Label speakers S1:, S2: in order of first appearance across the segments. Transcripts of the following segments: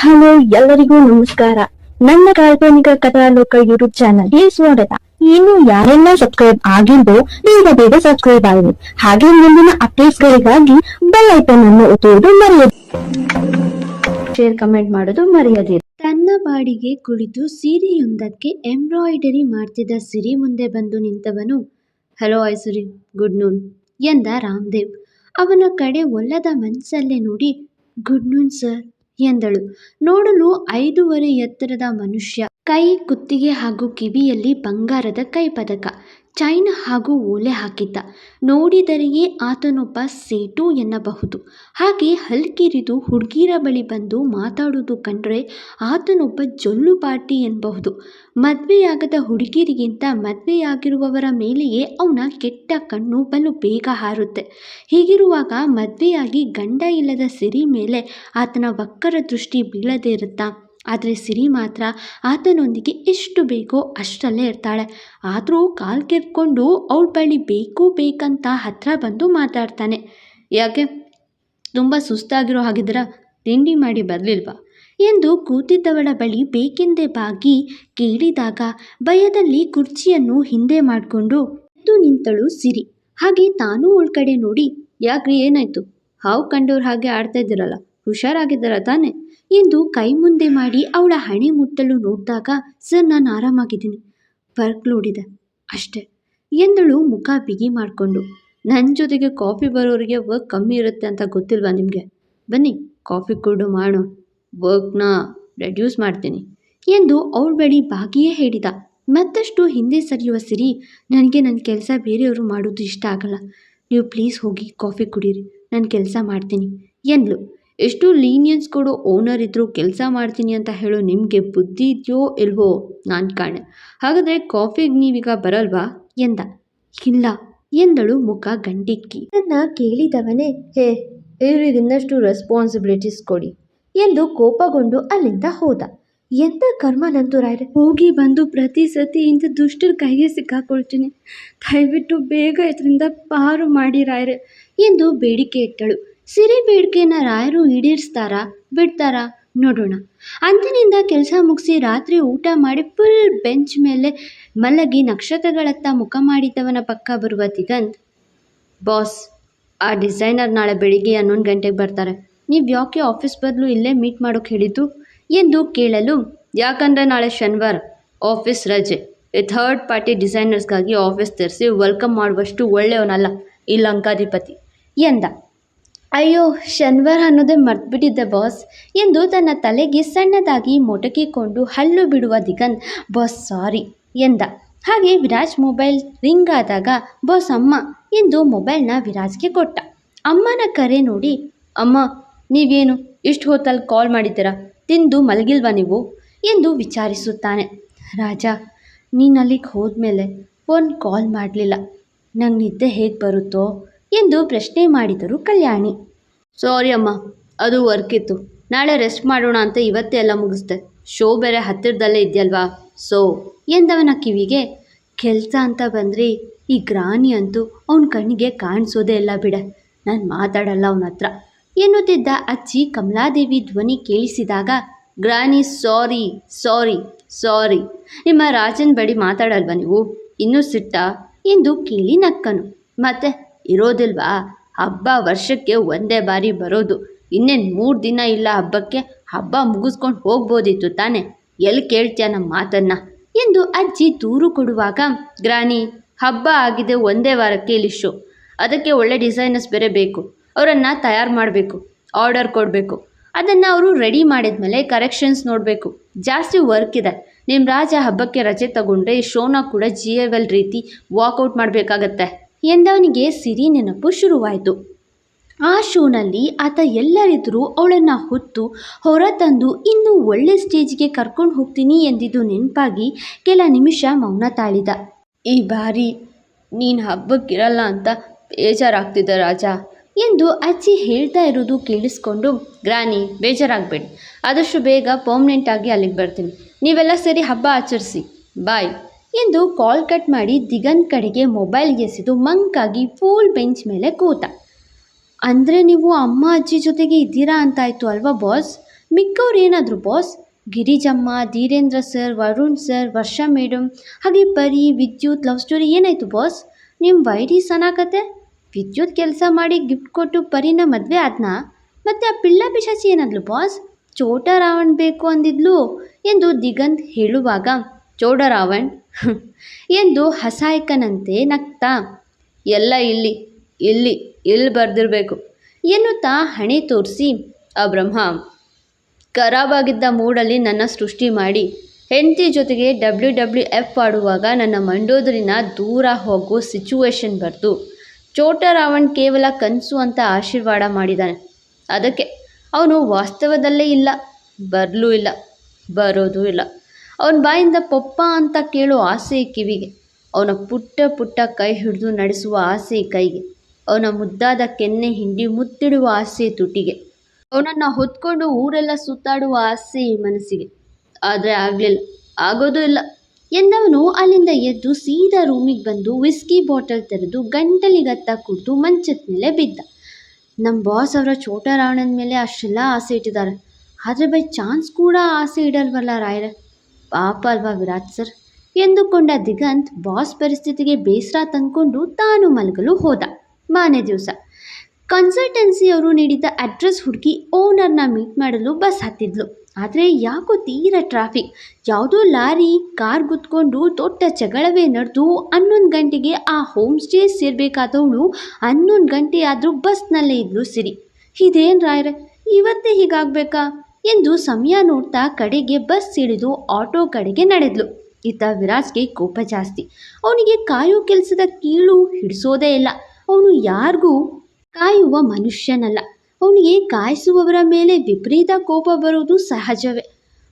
S1: Hello, ಎಲ್ಲರಿಗೂ ನಮಸ್ಕಾರ. ನನ್ನ ಕಾಲ್ಪನಿಕ ಕಥಾಲೋಕ ಯೂಟ್ಯೂಬ್ ಚಾನಲ್ಗೆ ಸ್ವಾಗತ. ಇನ್ನು ಯಾರೆಲ್ಲ ಸಬ್ಸ್ಕ್ರೈಬ್ ಆಗಿದ್ದು ಬೇಗ ಬೇಗ ಸಬ್ಸ್ಕ್ರೈಬ್ ಆಗಿದೆ ಹಾಗೆ ಮುಂದಿನ ಅಪ್ಡೇಟ್ಸ್ ಗಳಿಗಾಗಿ ಬೆಲ್ ಐಕನ್ ಅನ್ನು ಒತ್ತುವುದು ಮರೆಯದು ಶೇರ್ ಕಮೆಂಟ್ ಮಾಡೋದು ಮರೆಯದಿರಿ.
S2: ತನ್ನ ಬಾಡಿಗೆ ಕುಳಿತು ಸೀರೆಯೊಂದಕ್ಕೆ ಎಂಬ್ರಾಯ್ಡರಿ ಮಾಡ್ತಿದ್ದ ಸಿರಿ ಮುಂದೆ ಬಂದು ನಿಂತವನು, ಹಲೋ ಐಸುರಿ ಗುಡ್ ನೂನ್ ಎಂದ ರಾಮದೇವ್. ಅವನ ಕಡೆ ಒಲ್ಲದ ಮನಸ್ಸಲ್ಲೇ ನೋಡಿ ಗುಡ್ ನೂನ್ ಸರ್ ಎಂದಳು. ನೋಡಲು ಐದೂವರೆ ಎತ್ತರದ ಮನುಷ್ಯ ಕೈ ಕುತ್ತಿಗೆ ಹಾಗೂ ಕಿವಿಯಲ್ಲಿ ಬಂಗಾರದ ಕೈಪದಕ. ಚೈನ್ ಹಾಗೂ ಓಲೆ ಹಾಕಿದ್ದ. ನೋಡಿದರೆಯೇ ಆತನೊಬ್ಬ ಸೇಟು ಎನ್ನಬಹುದು. ಹಾಗೆ ಹಲ್ಕಿರಿದು ಹುಡುಗಿರ ಬಳಿ ಬಂದು ಮಾತಾಡುವುದು ಕಂಡರೆ ಆತನೊಬ್ಬ ಜೊಲ್ಲು ಪಾಟಿ ಎನ್ನಬಹುದು ಮದುವೆಯಾಗದ ಹುಡುಗಿರಿಗಿಂತ ಮದುವೆಯಾಗಿರುವವರ ಮೇಲೆಯೇ ಅವನ ಕೆಟ್ಟ ಕಣ್ಣು ಬಲು ಬೇಗ ಹಾರುತ್ತೆ. ಹೀಗಿರುವಾಗ ಮದುವೆಯಾಗಿ ಗಂಡ ಇಲ್ಲದ ಸಿರಿ ಮೇಲೆ ಆತನ ವಕ್ಕರ ದೃಷ್ಟಿ ಬೀಳದೇ ಇರುತ್ತಾ? ಆದರೆ ಸಿರಿ ಮಾತ್ರ ಆತನೊಂದಿಗೆ ಎಷ್ಟು ಬೇಕೋ ಅಷ್ಟರಲ್ಲೇ ಇರ್ತಾಳೆ. ಆದರೂ ಕಾಲು ಕೆರ್ಕೊಂಡು ಅವಳ ಬಳಿ ಬೇಕು ಬೇಕಂತ ಹತ್ರ ಬಂದು ಮಾತಾಡ್ತಾನೆ. ಯಾಕೆ? ತುಂಬ ಸುಸ್ತಾಗಿರೋ ಹಾಗಿದ್ದೀರಾ? ತಿಂಡಿ ಮಾಡಿ ಬರಲಿಲ್ವಾ? ಎಂದು ಕೂತಿದ್ದವಳ ಬಳಿ ಬೇಕೆಂದೇ ಬಾಗಿ ಕೇಳಿದಾಗ ಭಯದಲ್ಲಿ ಕುರ್ಚಿಯನ್ನು ಹಿಂದೆ ಮಾಡಿಕೊಂಡು ಎದ್ದು ನಿಂತಳು ಸಿರಿ. ಹಾಗೆ ತಾನೂ ಅವಳ ಕಡೆ ನೋಡಿ, ಯಾಕ್ರಿ, ಏನಾಯ್ತು? ಹಾವು ಕಂಡವ್ರ ಹಾಗೆ ಆಡ್ತಾ ಇದ್ದೀರಲ್ಲ? ಹುಷಾರಾಗಿದ್ದಾರ ತಾನೆ? ಎಂದು ಕೈ ಮುಂದೆ ಮಾಡಿ ಅವಳ ಹಣೆ ಮುಟ್ಟಲು ನೋಡಿದಾಗ ಸರ್ ನಾನು ಆರಾಮಾಗಿದ್ದೀನಿ. ವರ್ಕ್ ಲೋಡಿದೆ ಅಷ್ಟೇ. ಎಂದಳು ಮುಖ ಬಿಗಿ ಮಾಡಿಕೊಂಡು. ನನ್ನ ಜೊತೆಗೆ ಕಾಫಿ ಬರೋರಿಗೆ ವರ್ಕ್ ಕಮ್ಮಿ ಇರುತ್ತೆ ಅಂತ ಗೊತ್ತಿಲ್ವಾ ನಿಮಗೆ? ಬನ್ನಿ, ಕಾಫಿ ಕೊಡು ಮಾಡು ವರ್ಕ್ನ ರೆಡ್ಯೂಸ್ ಮಾಡ್ತೀನಿ ಎಂದು ಅವಳ ಬಳಿ ಬಾಗಿಯೇ ಹೇಳಿದ. ಮತ್ತಷ್ಟು ಹಿಂದೆ ಸರಿಯುವ ಸಿರಿ, ನನಗೆ ನನ್ನ ಕೆಲಸ ಬೇರೆಯವರು ಮಾಡೋದು ಇಷ್ಟ ಆಗಲ್ಲ. ನೀವು ಪ್ಲೀಸ್ ಹೋಗಿ ಕಾಫಿ ಕುಡೀರಿ. ನಾನು ಕೆಲಸ ಮಾಡ್ತೀನಿ, ಎಂದ್ಲು. ಎಷ್ಟು ಲೀನಿಯನ್ಸ್ ಕೊಡೋ ಓನರ್ ಇದ್ದರೂ ಕೆಲಸ ಮಾಡ್ತೀನಿ ಅಂತ ಹೇಳೋ ನಿಮಗೆ ಬುದ್ಧಿ ಇದೆಯೋ ಇಲ್ವೋ ನಾನು ಕಾಣೆ. ಹಾಗಾದರೆ ಕಾಫಿಗೆ ನೀವೀಗ ಬರಲ್ವಾ? ಎಂದ. ಇಲ್ಲ ಎಂದಳು ಮುಖ ಗಂಟಿಕ್ಕಿ ನನ್ನ ಕೇಳಿದವನೇ ಹೇ ಇವ್ರಿಗೆ ಇನ್ನಷ್ಟು ರೆಸ್ಪಾನ್ಸಿಬಿಲಿಟೀಸ್ ಕೊಡಿ ಎಂದು ಕೋಪಗೊಂಡು ಅಲ್ಲಿಂದ ಹೋದ. ಎಂಥ ಕರ್ಮ ನಂತು ರಾಯ್ರೆ ಹೋಗಿ ಬಂದು ಪ್ರತಿ ಸತಿ ಇಂಥ ದುಷ್ಟರ ಕೈಗೆ ಸಿಕ್ಕಾಕೊಳ್ತೀನಿ. ದಯವಿಟ್ಟು ಬೇಗ ಇದರಿಂದ ಪಾರು ಮಾಡಿ ರಾಯ್ರೆ ಎಂದು ಬೇಡಿಕೆ ಇಟ್ಟಳು. ಸಿರಿ ಬೇಡಿಕೆನ ರಾಯರು ಈಡೇರಿಸ್ತಾರಾ? ಬಿಡ್ತಾರಾ? ನೋಡೋಣ. ಅಂದಿನಿಂದ ಕೆಲಸ ಮುಗಿಸಿ ರಾತ್ರಿ ಊಟ ಮಾಡಿ ಫುಲ್ ಬೆಂಚ್ ಮೇಲೆ ಮಲಗಿ ನಕ್ಷತ್ರಗಳತ್ತ ಮುಖ ಮಾಡಿದ್ದವನ ಪಕ್ಕ ಬರುವ ದಿಗಂತ್. ಬಾಸ್, ಆ ಡಿಸೈನರ್ ನಾಳೆ ಬೆಳಿಗ್ಗೆ ಹನ್ನೊಂದು ಗಂಟೆಗೆ ಬರ್ತಾರೆ. ನೀವು ಯಾಕೆ ಆಫೀಸ್ ಬದಲು ಇಲ್ಲೇ ಮೀಟ್ ಮಾಡೋಕೆ ಹೇಳಿದ್ದು? ಎಂದು ಕೇಳಲು, ಯಾಕಂದರೆ ನಾಳೆ ಶನಿವಾರ, ಆಫೀಸ್ ರಜೆ. ಥರ್ಡ್ ಪಾರ್ಟಿ ಡಿಸೈನರ್ಸ್ಗಾಗಿ ಆಫೀಸ್ ತರಿಸಿ ವೆಲ್ಕಮ್ ಮಾಡುವಷ್ಟು ಒಳ್ಳೆಯವನಲ್ಲ, ಈ ಲಂಕಾಧಿಪತಿ, ಎಂದ. ಅಯ್ಯೋ, ಶನಿವಾರ ಅನ್ನೋದೇ ಮರ್ತ್ಬಿಟ್ಟಿದ್ದೆ ಬಾಸ್ ಎಂದು ತನ್ನ ತಲೆಗೆ ಸಣ್ಣದಾಗಿ ಮೊಟಕಿಕೊಂಡು ಹಲ್ಲು ಬಿಡುವ ದಿಗನ್ ಬಾಸ್ ಸಾರಿ ಎಂದ. ಹಾಗೆ ವಿರಾಜ್ ಮೊಬೈಲ್ ರಿಂಗ್ ಆದಾಗ ಬಾಸ್ ಅಮ್ಮ ಎಂದು ಮೊಬೈಲ್ನ ವಿರಾಜ್ಗೆ ಕೊಟ್ಟ. ಅಮ್ಮನ ಕರೆ ನೋಡಿ, ಅಮ್ಮ, ನೀವೇನು ಇಷ್ಟು ಹೊತ್ತಲ್ಲಿ ಕಾಲ್ ಮಾಡಿದ್ದೀರಾ? ತಿಂದು ಮಲಗಿಲ್ವಾ ನೀವು? ಎಂದು ವಿಚಾರಿಸುತ್ತಾನೆ. ರಾಜ, ನೀನು ಅಲ್ಲಿಗೆ ಹೋದ್ಮೇಲೆ ಫೋನ್ ಕಾಲ್ ಮಾಡಲಿಲ್ಲ. ನಂಗೆ ನಿದ್ದೆ ಹೇಗೆ ಬರುತ್ತೋ? ಎಂದು ಪ್ರಶ್ನೆ ಮಾಡಿದರು ಕಲ್ಯಾಣಿ. ಸಾರಿ ಅಮ್ಮ, ಅದು ವರ್ಕ್ ಇತ್ತು. ನಾಳೆ ರೆಸ್ಟ್ ಮಾಡೋಣ ಅಂತ ಇವತ್ತೇ ಎಲ್ಲ ಮುಗಿಸ್ದೆ. ಶೋ ಬೇರೆ ಹತ್ತಿರದಲ್ಲೇ ಇದೆಯಲ್ವಾ? ಸೋ ಎಂದವನ ಕಿವಿಗೆ, ಕೆಲಸ ಅಂತ ಬಂದ್ರಿ, ಈ ಗ್ರಾನಿ ಅಂತೂ ಅವನ ಕಣ್ಣಿಗೆ ಕಾಣಿಸೋದೇ ಇಲ್ಲ ಬಿಡ. ನಾನು ಮಾತಾಡಲ್ಲ ಅವನ ಹತ್ರ. ಎನ್ನುತ್ತಿದ್ದ ಅಜ್ಜಿ ಕಮಲಾದೇವಿ ಧ್ವನಿ ಕೇಳಿಸಿದಾಗ, ಗ್ರಾನಿ ಸಾರಿ ಸಾರಿ ಸಾರಿ ನಿಮ್ಮ ರಾಜನ್ ಬಡಿ ಮಾತಾಡಲ್ವ ನೀವು? ಇನ್ನೂ ಸಿಟ್ಟ? ಎಂದು ಕೇಳಿ ನಕ್ಕನು. ಮತ್ತೆ ಇರೋದಿಲ್ವಾ? ಹಬ್ಬ ವರ್ಷಕ್ಕೆ ಒಂದೇ ಬಾರಿ ಬರೋದು. ಇನ್ನೇನು ಮೂರು ದಿನ ಇಲ್ಲ ಹಬ್ಬಕ್ಕೆ? ಹಬ್ಬ ಮುಗಿಸ್ಕೊಂಡು ಹೋಗ್ಬೋದಿತ್ತು ತಾನೆ. ಎಲ್ಲಿ ಕೇಳ್ತೀಯ ನಮ್ಮ ಮಾತನ್ನು? ಎಂದು ಅಜ್ಜಿ ದೂರು ಕೊಡುವಾಗ, ಗ್ರಾನಿ, ಹಬ್ಬ ಆಗಿದೆ ಒಂದೇ ವಾರಕ್ಕೆ ಇಲ್ಲಿ ಶೋ. ಅದಕ್ಕೆ ಒಳ್ಳೆ ಡಿಸೈನರ್ಸ್ ಬೇರೆ ಬೇಕು. ಅವರನ್ನು ತಯಾರು ಮಾಡಬೇಕು. ಆರ್ಡರ್ ಕೊಡಬೇಕು. ಅದನ್ನು ಅವರು ರೆಡಿ ಮಾಡಿದ ಮೇಲೆ ಕರೆಕ್ಷನ್ಸ್ ನೋಡಬೇಕು. ಜಾಸ್ತಿ ವರ್ಕ್ ಇದೆ. ನಿಮ್ಮ ರಾಜ ಹಬ್ಬಕ್ಕೆ ರಜೆ ತಗೊಂಡ್ರೆ ಈ ಶೋನ ಕೂಡ ಜಿ ಎ ವೆಲ್ ರೀತಿ ವಾಕೌಟ್ ಮಾಡಬೇಕಾಗತ್ತೆ. ಎಂದವನಿಗೆ ಸಿರಿ ನೆನಪು ಶುರುವಾಯಿತು. ಆ ಶೋನಲ್ಲಿ ಆತ ಎಲ್ಲರಿದ್ರೂ ಅವಳನ್ನು ಹೊತ್ತು ಹೊರತಂದು ಇನ್ನೂ ಒಳ್ಳೆ ಸ್ಟೇಜ್ಗೆ ಕರ್ಕೊಂಡು ಹೋಗ್ತೀನಿ ಎಂದಿದ್ದು ನೆನಪಾಗಿ ಕೆಲ ನಿಮಿಷ ಮೌನ ತಾಳಿದ. ಈ ಬಾರಿ ನೀನು ಹಬ್ಬಕ್ಕಿರಲ್ಲ ಅಂತ ಬೇಜಾರಾಗ್ತಿದ್ದ ರಾಜ ಎಂದು ಅಜ್ಜಿ ಹೇಳ್ತಾ ಇರೋದು ಕೇಳಿಸ್ಕೊಂಡು ಗ್ರಾನಿ ಬೇಜಾರಾಗಬೇಡಿ. ಆದಷ್ಟು ಬೇಗ ಪರ್ಮನೆಂಟಾಗಿ ಅಲ್ಲಿಗೆ ಬರ್ತೀನಿ. ನೀವೆಲ್ಲ ಸರಿ ಹಬ್ಬ ಆಚರಿಸಿ. ಬಾಯ್ ಎಂದು ಕಾಲ್ ಕಟ್ ಮಾಡಿ ದಿಗಂತ್ ಕಡೆಗೆ ಮೊಬೈಲ್ ಎಸೆದು ಮಂಕಾಗಿ ಫೂಲ್ ಬೆಂಚ್ ಮೇಲೆ ಕೂತ. ಅಂದರೆ ನೀವು ಅಮ್ಮ, ಅಜ್ಜಿ ಜೊತೆಗೆ ಇದ್ದೀರಾ ಅಂತಾಯ್ತು ಅಲ್ವಾ ಬಾಸ್? ಮಿಕ್ಕವ್ರು ಏನಾದರೂ boss? Girijamma, Dhirendra sir, Varun sir, Varsha madam ಹಾಗೆ ಪರಿ, ವಿದ್ಯುತ್, ಲವ್ ಸ್ಟೋರಿ ಏನಾಯ್ತು ಬಾಸ್? ನಿಮ್ಮ ವೈರಿ ಸನಾಕತೆ? ವಿದ್ಯುತ್ ಕೆಲಸ ಮಾಡಿ ಗಿಫ್ಟ್ ಕೊಟ್ಟು ಪರಿನ ಮದುವೆ ಆದ್ನ? ಮತ್ತು ಆ ಪಿಳ್ಳ ಪಿಶಾಚಿ ಏನಂದ್ಲು ಬಾಸ್? ಚೋಟ ರಾವಣ್ ಬೇಕು ಅಂದಿದ್ಲು ಎಂದು ದಿಗಂತ್ ಹೇಳುವಾಗ ಚೋಟ ರಾವಣ್ ಎಂದು ಹಸಾಯಕನಂತೆ ನಗ್ತಾ, ಎಲ್ಲ ಇಲ್ಲಿ ಇಲ್ಲಿ ಇಲ್ಲಿ ಬರೆದಿರಬೇಕು, ಎನ್ನುತ್ತಾ ಹಣೆ ತೋರಿಸಿ, ಆ ಬ್ರಹ್ಮ, ಖರಾಬಾಗಿದ್ದ ಮೂಡಲ್ಲಿ ನನ್ನ ಸೃಷ್ಟಿ ಮಾಡಿ, ಹೆಂಡತಿ ಜೊತೆಗೆ ಡಬ್ಲ್ಯೂ ಡಬ್ಲ್ಯೂ ಎಫ್ ಆಡುವಾಗ ನನ್ನ ಮಂಡೋದರಿನ ದೂರ ಹೋಗೋ ಸಿಚುವೇಶನ್ ಬರೆದು, ಚೋಟರಾವಣ್ ಕೇವಲ ಕನಸು ಅಂತ ಆಶೀರ್ವಾದ ಮಾಡಿದ್ದಾನೆ ಅದಕ್ಕೆ ಅವನು ವಾಸ್ತವದಲ್ಲೇ ಇಲ್ಲ, ಬರಲೂ ಇಲ್ಲ, ಬರೋದೂ ಇಲ್ಲ. ಅವನ ಬಾಯಿಂದ ಪಪ್ಪ ಅಂತ ಕೇಳೋ ಆಸೆ ಕಿವಿಗೆ. ಅವನ ಪುಟ್ಟ ಪುಟ್ಟ ಕೈ ಹಿಡಿದು ನಡೆಸುವ ಆಸೆ ಕೈಗೆ. ಅವನ ಮುದ್ದಾದ ಕೆನ್ನೆ ಹಿಂಡಿ ಮುತ್ತಿಡುವ ಆಸೆ ತುಟಿಗೆ. ಅವನನ್ನು ಹೊತ್ಕೊಂಡು ಊರೆಲ್ಲ ಸುತ್ತಾಡುವ ಆಸೆ ಮನಸ್ಸಿಗೆ. ಆದರೆ ಆಗಲಿಲ್ಲ. ಆಗೋದೂ ಇಲ್ಲ. ಎಂದವನು ಅಲ್ಲಿಂದ ಎದ್ದು ಸೀದಾ ರೂಮಿಗೆ ಬಂದು ವಿಸ್ಕಿ ಬಾಟಲ್ ತೆರೆದು ಗಂಟಲಿಗತ್ತ ಕುಡಿದು ಮಂಚದ ಮೇಲೆ ಬಿದ್ದ. ನಮ್ಮ ಬಾಸ್ ಅವರ ಚೋಟ ರಾವಣನ ಮೇಲೆ ಅಷ್ಟೆಲ್ಲ ಆಸೆ ಇಟ್ಟಿದ್ದಾರೆ. ಆದರೆ ಬೈ ಚಾನ್ಸ್ ಕೂಡ ಆಸೆ ಇಡಲ್ವಲ್ಲ ರಾಯರೇ. ಪಾಪ ಅಲ್ವಾ ವಿರಾಟ್ ಸರ್? ಎಂದುಕೊಂಡ ದಿಗಂತ್ ಬಾಸ್ ಪರಿಸ್ಥಿತಿಗೆ ಬೇಸರ ತಂದ್ಕೊಂಡು ತಾನು ಮಲಗಲು ಹೋದ. ಮಾನೆ ದಿವಸ. ಕನ್ಸಲ್ಟೆನ್ಸಿಯವರು ನೀಡಿದ ಅಡ್ರೆಸ್ ಹುಡುಕಿ ಓನರ್ನ ಮೀಟ್ ಮಾಡಲು ಬಸ್ ಹತ್ತಿದ್ಲು. ಆದರೆ ಯಾಕೋ ತೀರ ಟ್ರಾಫಿಕ್. ಯಾವುದೋ ಲಾರಿ, ಕಾರ್ ಗುತ್ಕೊಂಡು ದೊಡ್ಡ ಜಗಳವೇ ನಡೆದು ಹನ್ನೊಂದು ಗಂಟೆಗೆ ಆ ಹೋಮ್ ಸ್ಟೇ ಸೇರಬೇಕಾದವಳು ಹನ್ನೊಂದು ಗಂಟೆ ಆದರೂ ಬಸ್ನಲ್ಲೇ ಇದ್ಲು ಸಿರಿ. ಇದೇನು ರಾಯ್ರೆ, ಇವತ್ತೇ ಹೀಗಾಗಬೇಕಾ? ಎಂದು ಸಮಯ ನೋಡ್ತಾ ಕಡೆಗೆ ಬಸ್ ಹಿಡಿದು ಆಟೋ ಕಡೆಗೆ ನಡೆದ್ಲು. ಇತ್ತ ವಿರಾಜ್ಗೆ ಕೋಪ ಜಾಸ್ತಿ. ಅವನಿಗೆ ಕಾಯೋ ಕೆಲಸದ ಕೀಳು ಹಿಡಿಸೋದೇ ಇಲ್ಲ. ಅವನು ಯಾರಿಗೂ ಕಾಯುವ ಮನುಷ್ಯನಲ್ಲ. ಅವನಿಗೆ ಕಾಯಿಸುವವರ ಮೇಲೆ ವಿಪರೀತ ಕೋಪ ಬರುವುದು ಸಹಜವೇ.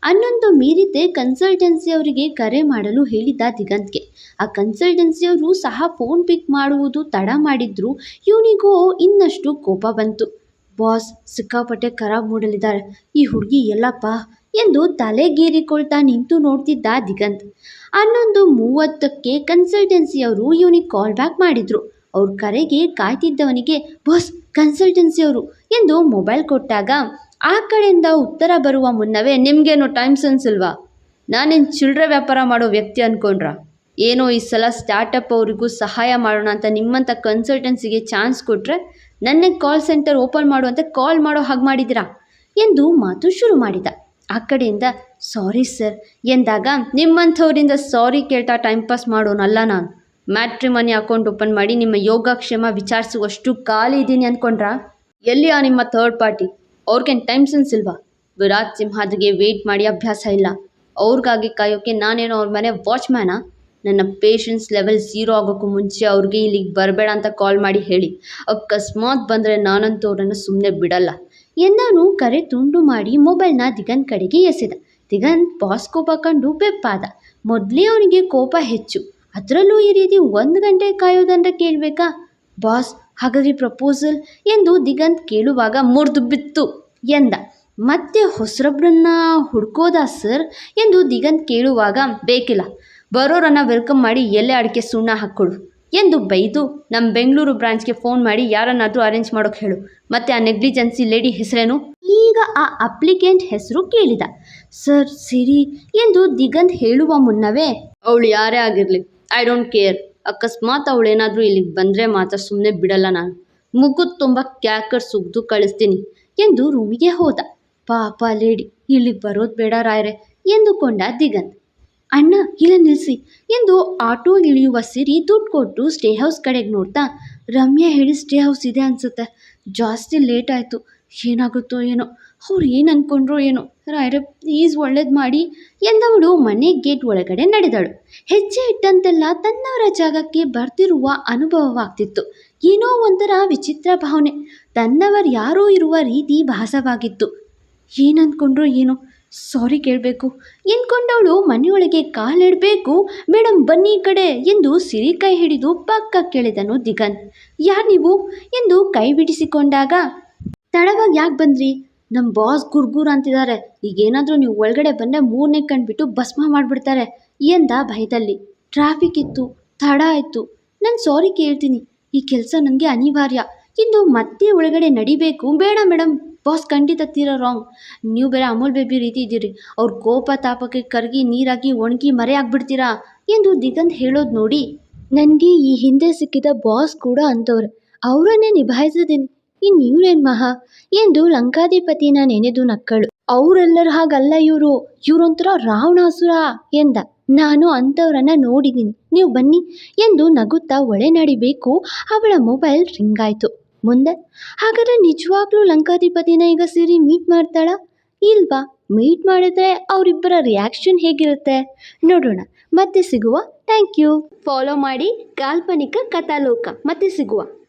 S2: ಹನ್ನೊಂದು ಮೀರಿದ್ದೆ ಕನ್ಸಲ್ಟೆನ್ಸಿಯವರಿಗೆ ಕರೆ ಮಾಡಲು ಹೇಳಿದ್ದ ದಿಗಂತ್ಗೆ. ಆ ಕನ್ಸಲ್ಟೆನ್ಸಿಯವರು ಸಹ ಫೋನ್ ಪಿಕ್ ಮಾಡುವುದು ತಡ ಮಾಡಿದ್ರು. ಇವನಿಗೂ ಇನ್ನಷ್ಟು ಕೋಪ ಬಂತು. ಬಾಸ್ ಸಿಕ್ಕಾಪಟ್ಟೆ ಖರಾಬ್ ಮೂಡಲಿದ್ದಾರೆ. ಈ ಹುಡುಗಿ ಎಲ್ಲಪ್ಪ ಎಂದು ತಲೆಗೇರಿಕೊಳ್ತಾ ನಿಂತು ನೋಡ್ತಿದ್ದ ದಿಗಂತ್. ಹನ್ನೊಂದು ಮೂವತ್ತಕ್ಕೆ ಕನ್ಸಲ್ಟೆನ್ಸಿಯವರು ಇವನಿಗೆ ಕಾಲ್ ಬ್ಯಾಕ್ ಮಾಡಿದರು. ಅವ್ರ ಕರೆಗೆ ಕಾಯ್ತಿದ್ದವನಿಗೆ, ಬಾಸ್, ಕನ್ಸಲ್ಟೆನ್ಸಿಯವರು ಎಂದು ಮೊಬೈಲ್ ಕೊಟ್ಟಾಗ, ಆ ಕಡೆಯಿಂದ ಉತ್ತರ ಬರುವ ಮುನ್ನವೇ ನಿಮಗೇನು ಟೈಮ್ ಸೆನ್ಸ್ ಇಲ್ವಾ? ನಾನೇನು ಚಿಲ್ಲರೆ ವ್ಯಾಪಾರ ಮಾಡೋ ವ್ಯಕ್ತಿ ಅಂದ್ಕೊಂಡ್ರ ಏನೋ ಈ ಸಲ ಸ್ಟಾರ್ಟಪ್ ಅವರಿಗೂ ಸಹಾಯ ಮಾಡೋಣ ಅಂತ ನಿಮ್ಮಂಥ ಕನ್ಸಲ್ಟೆನ್ಸಿಗೆ ಚಾನ್ಸ್ ಕೊಟ್ಟರೆ ನನ್ನ ಕಾಲ್ ಸೆಂಟರ್ ಓಪನ್ ಮಾಡುವಂತೆ ಕಾಲ್ ಮಾಡೋ ಹಾಗೆ ಮಾಡಿದ್ದೀರಾ? ಎಂದು ಮಾತು ಶುರು ಮಾಡಿದ. ಆ ಕಡೆಯಿಂದ ಸಾರಿ ಸರ್ ಎಂದಾಗ, ನಿಮ್ಮಂಥವರಿಂದ ಸಾರಿ ಕೇಳ್ತಾ ಟೈಮ್ ಪಾಸ್ ಮಾಡೋನಲ್ಲ ನಾನು. ಮ್ಯಾಟ್ರಿಮನಿ ಅಕೌಂಟ್ ಓಪನ್ ಮಾಡಿ ನಿಮ್ಮ ಯೋಗಕ್ಷೇಮ ವಿಚಾರಿಸುವಷ್ಟು ಖಾಲಿ ಇದ್ದೀನಿ ಅಂದ್ಕೊಂಡ್ರಾ ಎಲ್ಲಿ ಆ ನಿಮ್ಮ ಥರ್ಡ್ ಪಾರ್ಟಿ ಅವ್ರಿಗೇನು ಟೈಮ್ ಸೆನ್ಸ್ ಇಲ್ವಾ? ವಿರಾಟ್ ಸಿಂಹಾದ್ರಿಗೆ ವೆಯ್ಟ್ ಮಾಡಿ ಅಭ್ಯಾಸ ಇಲ್ಲ. ಅವ್ರಿಗಾಗಿ ಕಾಯೋಕ್ಕೆ ನಾನೇನೋ ಅವ್ರ ಮನೆ ವಾಚ್ಮ್ಯಾನಾ ನನ್ನ ಪೇಷನ್ಸ್ ಲೆವೆಲ್ ಝೀರೋ ಆಗೋಕ್ಕೂ ಮುಂಚೆ ಅವ್ರಿಗೆ ಇಲ್ಲಿಗೆ ಬರಬೇಡ ಅಂತ ಕಾಲ್ ಮಾಡಿ ಹೇಳಿ. ಅಕಸ್ಮಾತ್ ಬಂದರೆ ನಾನಂತೂ ಅವರನ್ನು ಸುಮ್ಮನೆ ಬಿಡಲ್ಲ. ಎಂದವನು ಕರೆ ತುಂಡು ಮಾಡಿ ಮೊಬೈಲ್ನ ದಿಗನ್ ಕಡೆಗೆ ಎಸೆದ. ದಿಗಂತ್ ಬಾಸ್ ಕೋಪ ಕಂಡು ಬೆಪ್ಪಾದ. ಮೊದಲೇ ಅವನಿಗೆ ಕೋಪ ಹೆಚ್ಚು. ಅದರಲ್ಲೂ ಈ ರೀತಿ ಒಂದು ಗಂಟೆ ಕಾಯೋದಂದ್ರೆ ಕೇಳಬೇಕಾ? ಬಾಸ್ ಹಾಗಾದ್ರೆ ಪ್ರಪೋಸಲ್ ಎಂದು ದಿಗಂತ್ ಕೇಳುವಾಗ ಮುರಿದು ಬಿತ್ತು ಎಂದ. ಮತ್ತೆ ಹೊಸರೊಬ್ಬರನ್ನ ಹುಡ್ಕೋದಾ ಸರ್ ಎಂದು ದಿಗಂತ್ ಕೇಳುವಾಗ ಬೇಕಿಲ್ಲ. ಬರೋರನ್ನ ವೆಲ್ಕಮ್ ಮಾಡಿ ಎಲೆ ಅಡಿಕೆ ಸುಣ್ಣ ಹಾಕ್ಕೊಡು. ಎಂದು ಬೈದು ನಮ್ಮ ಬೆಂಗಳೂರು ಬ್ರಾಂಚ್ಗೆ ಫೋನ್ ಮಾಡಿ ಯಾರನ್ನಾದರೂ ಅರೇಂಜ್ ಮಾಡೋಕೆ ಹೇಳು. ಮತ್ತು ಆ ನೆಗ್ಲಿಜೆನ್ಸಿ ಲೇಡಿ ಹೆಸರೇನು? ಈಗ ಆ ಅಪ್ಲಿಕೆಂಟ್ ಹೆಸರು ಕೇಳಿದ. ಸರ್, ಸಿರಿ ಎಂದು ದಿಗಂತ್ ಹೇಳುವ ಮುನ್ನವೇ, ಅವಳು ಯಾರೇ ಆಗಿರಲಿ ಐ ಡೋಂಟ್ ಕೇರ್ ಅಕಸ್ಮಾತ್ ಅವಳೇನಾದರೂ ಇಲ್ಲಿಗೆ ಬಂದರೆ ಮಾತ್ರ ಸುಮ್ಮನೆ ಬಿಡಲ್ಲ ನಾನು. ಮುಗುದು ತುಂಬ ಕ್ಯಾಕರ್ ಸುಗ್ದು ಕಳಿಸ್ತೀನಿ ಎಂದು ರೂಮಿಗೆ ಹೋದ. ಪಾಪ ಲೇಡಿ, ಇಲ್ಲಿಗೆ ಬರೋದು ಬೇಡ ರಾಯ್ರೆ ಎಂದುಕೊಂಡ ದಿಗಂತ್. ಅಣ್ಣ, ಇಲ್ಲ ನಿಲ್ಲಿಸಿ ಎಂದು ಆಟೋ ಇಳಿಯುವ ಸಿರಿ ದುಡ್ಡು ಕೊಟ್ಟು ಸ್ಟೇ ಹೌಸ್ ಕಡೆಗೆ ನೋಡ್ತಾ, ರಮ್ಯಾ ಹೇಳಿ ಸ್ಟೇ ಹೌಸ್ ಇದೆ ಅನ್ಸುತ್ತೆ. ಜಾಸ್ತಿ ಲೇಟ್ ಆಯಿತು. ಏನಾಗುತ್ತೋ ಏನೋ. ಅವ್ರು ಏನು ಅಂದ್ಕೊಂಡ್ರೋ ಏನೋ. ರಾಯರೇ ಪ್ಲೀಸ್ ಒಳ್ಳೇದು ಮಾಡಿ ಎಂದವಳು ಮನೆ ಗೇಟ್ ಒಳಗಡೆ ನಡೆದಳು. ಹೆಜ್ಜೆ ಇಟ್ಟಂತೆಲ್ಲ ತನ್ನವರ ಜಾಗಕ್ಕೆ ಬರ್ತಿರುವ ಅನುಭವವಾಗ್ತಿತ್ತು. ಏನೋ ಒಂಥರ ವಿಚಿತ್ರ ಭಾವನೆ. ತನ್ನವರು ಯಾರೋ ಇರುವ ರೀತಿ ಭಾಸವಾಗಿತ್ತು. ಏನಂದ್ಕೊಂಡ್ರೋ ಏನೋ. ಸಾರಿ ಕೇಳಬೇಕು. ಎಂದ್ಕೊಂಡವಳು ಮನೆಯೊಳಗೆ ಕಾಲಿಡಬೇಕು ಮೇಡಮ್ ಬನ್ನಿ ಕಡೆ ಎಂದು ಸಿರಿ ಕೈ ಹಿಡಿದು ಪಕ್ಕ ಕೇಳಿದನು ದಿಗನ್. ಯಾರು ನೀವು? ಎಂದು ಕೈ ಬಿಡಿಸಿಕೊಂಡಾಗ, ತಡವಾಗಿ ಯಾಕೆ ಬಂದ್ರಿ? ನಮ್ಮ ಬಾಸ್ ಗುರ್ಗುರ್ ಅಂತಿದ್ದಾರೆ ಈಗೇನಾದರೂ ನೀವು ಒಳಗಡೆ ಬಂದರೆ ಮೂರನೇ ಕಂಡುಬಿಟ್ಟು ಭಸ್ಮ ಮಾಡಿಬಿಡ್ತಾರೆ ಎಂದ ಭಯದಲ್ಲಿ. ಟ್ರಾಫಿಕ್ ಇತ್ತು, ತಡ ಆಯಿತು. ನಾನು ಸಾರಿ ಕೇಳ್ತೀನಿ. ಈ ಕೆಲಸ ನನಗೆ ಅನಿವಾರ್ಯ. ಇಂದು ಮತ್ತೆ ಒಳಗಡೆ ನಡಿಬೇಕು. ಬೇಡ ಮೇಡಮ್ ಬಾಸ್ ಖಂಡಿತ ತೀರಾ ರಾಂಗ್ ನೀವು ಬೇರೆ ಅಮೂಲ್ ಬೇಬಿ ರೀತಿ ಇದ್ದೀರಿ. ಅವ್ರ ಕೋಪ ತಾಪಕ್ಕೆ ಕರಗಿ ನೀರಾಗಿ ಒಣಗಿ ಮರೆ ಆಗ್ಬಿಡ್ತೀರಾ? ಎಂದು ದಿಗಂತ್ ಹೇಳೋದು ನೋಡಿ ನನಗೆ ಈ ಹಿಂದೆ ಸಿಕ್ಕಿದ ಬಾಸ್ ಕೂಡ ಅಂಥವ್ರೆ. ಅವರನ್ನೇ ನಿಭಾಯಿಸಿದ್ದೀನಿ ಇನ್ನು ಇವ್ರೇನು ಮಹಾ? ಎಂದು ಲಂಕಾಧಿಪತಿನ ನೆನೆದು ನಕ್ಕಳು. ಅವರೆಲ್ಲರ ಹಾಗಲ್ಲ ಇವರು. ಇವರೊಂಥರ ರಾವಣಾಸುರ ಎಂದ. ನಾನು ಅಂಥವ್ರನ್ನ ನೋಡಿದ್ದೀನಿ ನೀವು ಬನ್ನಿ ಎಂದು ನಗುತ್ತಾ ಒಳೆ ನಡಿಬೇಕು ಅವಳ ಮೊಬೈಲ್ ರಿಂಗ್ ಆಯಿತು. ಮುಂದೆ, ಹಾಗಾದ್ರೆ ನಿಜವಾಗ್ಲೂ ಲಂಕಾಧಿಪತಿನ ಈಗ ಸಿರಿ ಮೀಟ್ ಮಾಡ್ತಾಳ? ಇಲ್ವಾ? ಮೀಟ್ ಮಾಡಿದ್ರೆ ಅವರಿಬ್ಬರ ರಿಯಾಕ್ಷನ್ ಹೇಗಿರುತ್ತೆ? ನೋಡೋಣ. ಮತ್ತೆ ಸಿಗುವ. ಥ್ಯಾಂಕ್ ಯು ಫಾಲೋ ಮಾಡಿ ಕಾಲ್ಪನಿಕ ಕಥಾಲೋಕ. ಮತ್ತೆ ಸಿಗುವ.